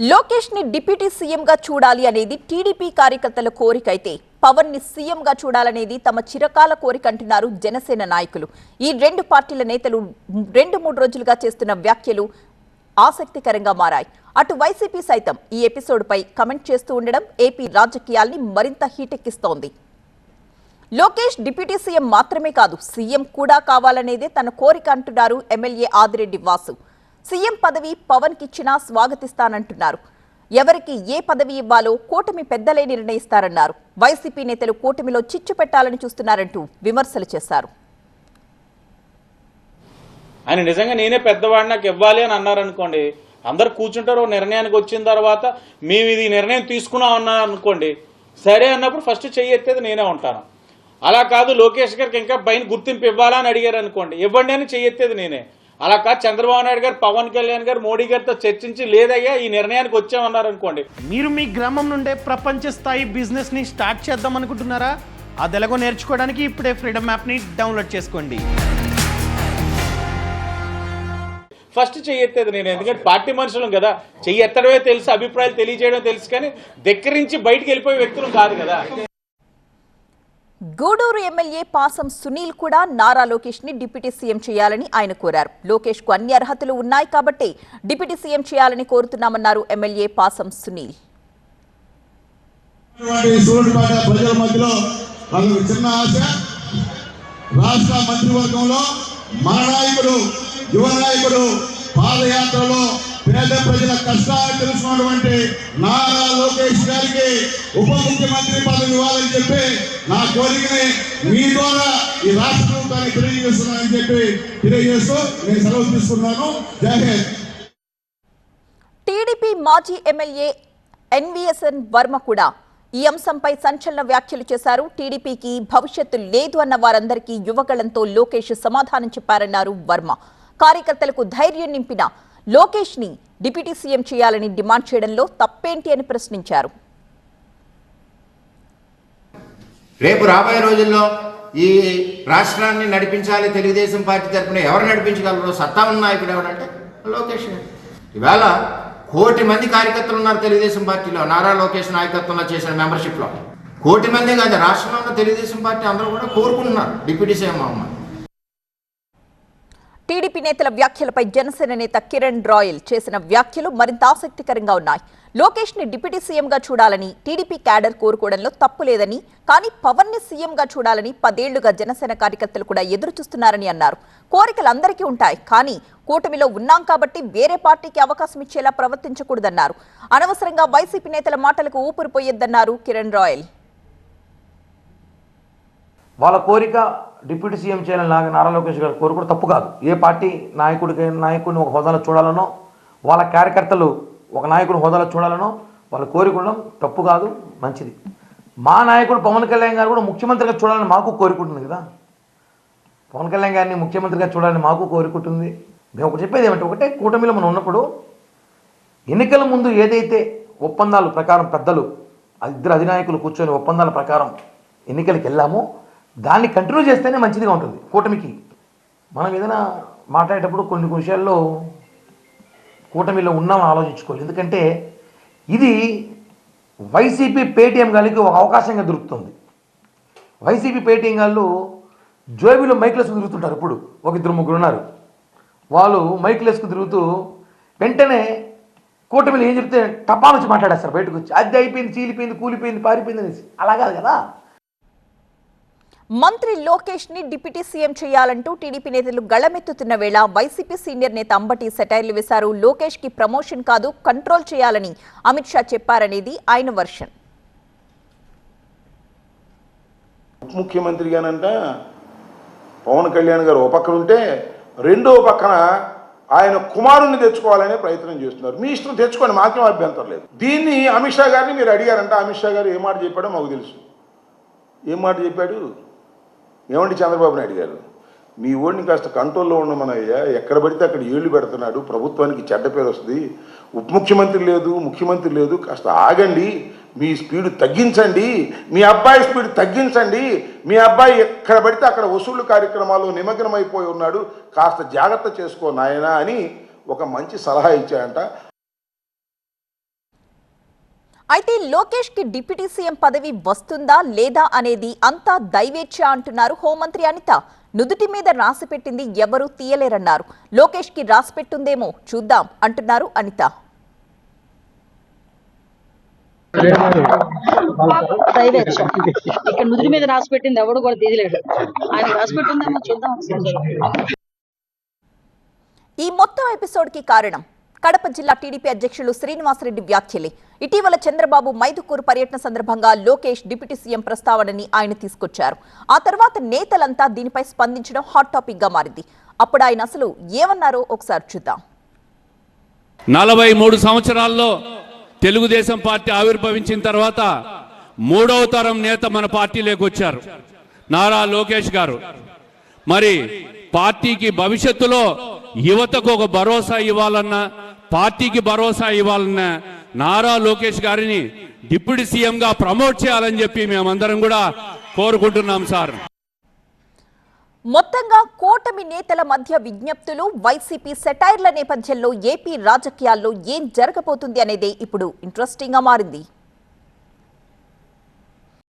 లోకేష్ని డిప్యూటీ సీఎంగా చూడాలి అనేది టీడీపీ కార్యకర్తల కోరిక అయితే పవన్ని సీఎంగా చూడాలనేది తమ చిరకాల కోరిక అంటున్నారు జనసేన నాయకులు. ఈ రెండు పార్టీల నేతలు రెండు మూడు రోజులుగా చేస్తున్న వ్యాఖ్యలు ఆసక్తికరంగా మారాయి. అటు వైసీపీ సైతం ఈ ఎపిసోడ్పై కమెంట్ చేస్తూ ఉండడం ఏపీ రాజకీయాల్ని మరింత హీటెక్కిస్తోంది. లోకేష్ డిప్యూటీ సీఎం మాత్రమే కాదు సీఎం కూడా కావాలనేదే తన కోరిక అంటున్నారు ఎమ్మెల్యే ఆదిరెడ్డి వాసు. సీఎం పదవి పవన్ కిచ్చినా స్వాగతిస్తానంటున్నారు. ఎవరికి ఏ పదవి ఇవ్వాలో కూటమి పెద్దలే నిర్ణయిస్తారన్నారు. వైసీపీ నేతలు కూటమిలో చిచ్చు పెట్టాలని చూస్తున్నారంటూ విమర్శలు చేశారు. ఆయన నిజంగా నేనే పెద్దవాడిని నాకు ఇవ్వాలి అని అన్నారనుకోండి అందరు కూర్చుంటారు ఓ నిర్ణయానికి వచ్చిన తర్వాత మేము ఇది నిర్ణయం తీసుకున్నాం అన్నారు అనుకోండి సరే అన్నప్పుడు ఫస్ట్ చెయ్యెత్తేది నేనే ఉంటాను. అలా కాదు లోకేష్ గారికి ఇంకా పైన గుర్తింపు ఇవ్వాలా అని అడిగారు అనుకోండి ఇవ్వండి అని చెయ్యెత్తేది నేనే. అలా కాదు చంద్రబాబు నాయుడు గారు పవన్ కళ్యాణ్ గారు మోడీ గారితో చర్చించి లేదయ్యా ఈ నిర్ణయానికి వచ్చామన్నారు అనుకోండి మీరు మీ గ్రామం నుండే ప్రపంచ స్థాయి బిజినెస్ని స్టార్ట్ చేద్దాం అనుకుంటున్నారా? అది ఎలాగో నేర్చుకోవడానికి ఇప్పుడే ఫ్రీడమ్ యాప్ని డౌన్లోడ్ చేసుకోండి. ఫస్ట్ చెయ్యి ఎత్తేది నేను ఎందుకంటే పార్టీ మనుషులం కదా. చెయ్యి ఎత్తడమే తెలుసు అభిప్రాయాలు తెలియజేయడం తెలుసు కానీ దగ్గరించి బయటికి వెళ్ళిపోయే వ్యక్తులు కాదు కదా. గూడూరు ఎమ్మెల్యే పాసం సునీల్ కూడా నారా లోకేష్ని డిప్యూటీ సీఎం చేయాలని ఆయన కోరారు. లోకేష్కు అన్ని అర్హతలు ఉన్నాయి కాబట్టి డిప్యూటీ సీఎం చేయాలని కోరుతున్నామన్నారు ఎమ్మెల్యే పాసం సునీల్. ప్రజల మధ్యలో చిన్న ఆశ. రాష్ట్ర మంత్రివర్గంలో మన నాయకుడు యువ నాయకుడు పాదయాత్రలో పేద ప్రజల కష్టాలు తెలుసుకున్నటువంటి నారా గారికి ఉప ముఖ్యమంత్రి పదవి ఇవ్వాలని చెప్పి నా కోరికని మీ ద్వారా ఈ రాష్ట్ర ప్రభుత్వాన్ని తెలియజేస్తున్నానని చెప్పి తెలియజేస్తూ నేను సెలవు తీసుకున్నాను జై హింద్. టీడీపీ మాజీ ఎమ్మెల్యే ఎన్విఎస్ఎన్ వర్మ కూడా ఈ అంశంపై సంచలన వ్యాఖ్యలు చేశారు. టీడీపీకి భవిష్యత్తు లేదు అన్న వారందరికీ యువగళంతో లోకేష్ సమాధానం చెప్పారన్నారు వర్మ. కార్యకర్తలకు ధైర్యం నింపిన లోకేష్ని డిప్యూటీ సీఎం చేయాలని డిమాండ్ చేయడంలో తప్పేంటి అని ప్రశ్నించారు. రేపు రాబోయే రోజుల్లో ఈ రాష్ట్రాన్ని నడిపించాలి తెలుగుదేశం పార్టీ తరఫున ఎవరు నడిపించగలరు సత్తా ఉన్న నాయకుడు ఎవరంటే లోకేష్ గారు. ఇవాళ కోటి మంది కార్యకర్తలు ఉన్నారు తెలుగుదేశం పార్టీలో. నారా లోకేష్ నాయకత్వంలో చేసిన మెంబర్షిప్లో. కోటి మంది కాదు రాష్ట్రంలో ఉన్న తెలుగుదేశం పార్టీ అందరూ కూడా కోరుకుంటున్నారు. డిప్యూటీ సీఎం అమ్మ. టీడీపీ నేతల వ్యాఖ్యలపై జనసేన నేత కిరణ్ రాయల్ చేసిన వ్యాఖ్యలు మరింత ఆసక్తికరంగా ఉన్నాయి. లోకేష్ని డిప్యూటీ సీఎంగా చూడాలని టీడీపీ క్యాడర్ కోరుకోవడంలో తప్పు లేదని కానీ పవన్ని సీఎంగా చూడాలని పదేళ్ళుగా జనసేన కార్యకర్తలు కూడా ఎదురు చూస్తున్నారని అన్నారు. కోరికలు అందరికీ ఉంటాయి కానీ కూటమిలో ఉన్నాం కాబట్టి వేరే పార్టీకి అవకాశం ఇచ్చేలా ప్రవర్తించకూడదన్నారు. అనవసరంగా వైసీపీ నేతల మాటలకు ఊపిరిపోయొద్దన్నారు కిరణ్ రాయల్. వాళ్ళ కోరిక డిప్యూటీ సీఎం చేయాలని నాగ నారా లోకేష్ గారు కోరుకోవడం తప్పు కాదు. ఏ పార్టీ నాయకుడికి నాయకుడిని ఒక హోదాలో చూడాలనో వాళ్ళ కార్యకర్తలు ఒక నాయకుడు హోదాలో చూడాలనో వాళ్ళు ఉండడం తప్పు కాదు మంచిది. మా నాయకుడు పవన్ కళ్యాణ్ గారు కూడా ముఖ్యమంత్రిగా చూడాలని మాకు కోరుకుంటుంది కదా. పవన్ కళ్యాణ్ గారిని ముఖ్యమంత్రిగా చూడాలని మాకు కోరుకుంటుంది మేము ఒకటి చెప్పేది ఏమంటే ఒకటే కూటమిలో మనం ఉన్నప్పుడు ఎన్నికల ముందు ఏదైతే ఒప్పందాల ప్రకారం పెద్దలు ఇద్దరు అధినాయకులు కూర్చొని ఒప్పందాల ప్రకారం ఎన్నికలకు వెళ్ళామో దాన్ని కంటిన్యూ చేస్తేనే మంచిదిగా ఉంటుంది కూటమికి. మనం ఏదైనా మాట్లాడేటప్పుడు కొన్ని విషయాల్లో కూటమిలో ఉన్నామని ఆలోచించుకోవాలి. ఎందుకంటే ఇది వైసీపీ పేటీఎం గాలికి ఒక అవకాశంగా దొరుకుతుంది. వైసీపీ పేటీఎం గాళ్ళు జోబీలో మైక్లెస్కు తిరుగుతుంటారు ఇప్పుడు. ఒక ఇద్దరు ముగ్గురు ఉన్నారు. వాళ్ళు మైక్లెస్కు తిరుగుతూ వెంటనే కూటమిలో ఏం చెప్తే టపా నుంచి మాట్లాడేస్తారు బయటకు వచ్చి. అది అయిపోయింది చీలిపోయింది కూలిపోయింది పారిపోయింది అనేసి. అలా కాదు కదా. మంత్రి లోకేష్ని డిప్యూటీ సీఎం చేయాలంటూ టీడీపీ నేతలు గళమెత్తుతున్న వేళ వైసీపీ సీనియర్ నేత అంబటి సెటైర్లు వేశారు. లోకేష్కి ప్రమోషన్ కాదు కంట్రోల్ చేయాలని అమిత్ షా చెప్పారనేది ఆయన వర్షన్. ఉప ముఖ్యమంత్రిగానంట పవన్ కళ్యాణ్ గారు ఓ పక్కన ఉంటే రెండో పక్కన ఆయన కుమారుణ్ణి తెచ్చుకోవాలనే ప్రయత్నం చేస్తున్నారు. మీ ఇష్టం తెచ్చుకోండి మాకేం అభ్యంతరం లేదు. దీన్ని అమిత్ షా గారిని మీరు అడిగారంట అమిత్ షా గారు ఏ మాట చెప్పాడో మాకు తెలుసు. ఏం మాట చెప్పాడు? ఏమండి చంద్రబాబు నాయుడు గారు? మీ ఓడిని కాస్త కంట్రోల్లో ఉండమనయ్యా. ఎక్కడ పడితే అక్కడ ఏళ్ళు పెడుతున్నాడు. ప్రభుత్వానికి చెడ్డ పేరు వస్తుంది. ఉప ముఖ్యమంత్రి లేదు ముఖ్యమంత్రి లేదు. కాస్త ఆగండి. మీ స్పీడ్ తగ్గించండి. మీ అబ్బాయి స్పీడ్ తగ్గించండి. మీ అబ్బాయి ఎక్కడ పడితే అక్కడ వసూలు కార్యక్రమాల్లో నిమగ్నమైపోయి ఉన్నాడు. కాస్త జాగ్రత్త చేసుకో నాయనా అని ఒక మంచి సలహా ఇచ్చాయంట అయితే లోకేష్కి డిప్యూటీ సీఎం పదవి వస్తుందా లేదా అనేది అంతా దైవేచ్ఛ అంటున్నారు హోంమంత్రి అనిత. నుదుటి మీద రాసి పెట్టింది ఎవరూ తీయలేరన్నారు. లోకేష్కి రాసి పెట్టుందేమో చూద్దాం అంటున్నారు అనిత. ఇక్కడ నుదుటి మీద రాసి పెట్టింది ఎవడు కూడా తీయలేడు ఆయన చూద్దాం. ఈ మొత్తం ఎపిసోడ్కి కారణం కడప జిల్లా టీడీపీ అధ్యక్షులు శ్రీనివాసరెడ్డి వ్యాఖ్యలే. ఇటీవల చంద్రబాబు మైదుకూరు పర్యటన సందర్భంగా లోకేష్ డిప్యూటీ సీఎం ప్రస్తావనని ఆయన తీసుకొచ్చారు. ఆ తర్వాత నేతలంతా దీనిపై స్పందించడం హాట్ టాపిక్గా మారింది. అప్పుడు ఆయన అసలు ఏమన్నారో ఒకసారి చూద్దాం. నలభై మూడు సంవత్సరాల్లో తెలుగుదేశం పార్టీ ఆవిర్భవించిన తర్వాత మూడవ తరం నేత మన పార్టీలోకి వచ్చారు. నారా లోకేష్ గారు. మరి పార్టీకి భవిష్యత్తులో యువతకు ఒక భరోసా ఇవ్వాలన్నా పార్టీకి భరోసా ఇవ్వాలన్న నారా లోకేష్ గారిని డిప్యూటీ సీఎంగా ప్రమోట్ చేయాలని చెప్పి మేమందరం కూడా కోరుకుంటున్నాం సార్. మొత్తంగా కూటమి నేతల మధ్య విజ్ఞప్తులు వైసీపీ సెటైర్ల నేపథ్యంలో ఏపీ రాజకీయాల్లో ఏం జరగబోతుంది అనేది ఇప్పుడు ఇంట్రెస్టింగ్గా మారింది.